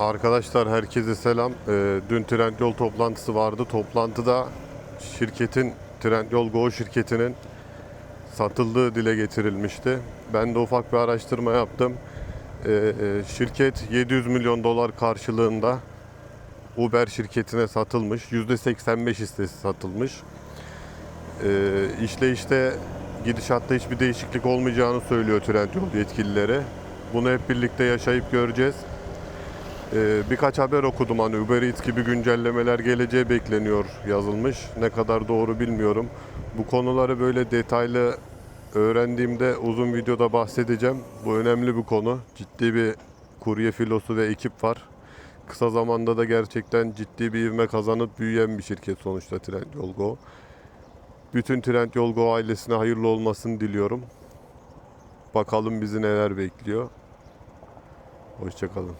Arkadaşlar herkese selam. Ee, dün Trendyol toplantısı vardı. Toplantıda şirketin Trendyol Go şirketinin satıldığı dile getirilmişti. Ben de ufak bir araştırma yaptım. Ee, e, şirket 700 milyon dolar karşılığında Uber şirketine satılmış. %85 hissesi satılmış. Ee, işleyişte gidişatta hiçbir değişiklik olmayacağını söylüyor Trendyol yetkilileri. Bunu hep birlikte yaşayıp göreceğiz. Ee, birkaç haber okudum hani Uber Eats gibi güncellemeler geleceği bekleniyor yazılmış. Ne kadar doğru bilmiyorum. Bu konuları böyle detaylı öğrendiğimde uzun videoda bahsedeceğim. Bu önemli bir konu. Ciddi bir kurye filosu ve ekip var. Kısa zamanda da gerçekten ciddi bir ivme kazanıp büyüyen bir şirket sonuçta Trendyol Go. Bütün Trendyol Go ailesine hayırlı olmasını diliyorum. Bakalım bizi neler bekliyor. Hoşçakalın.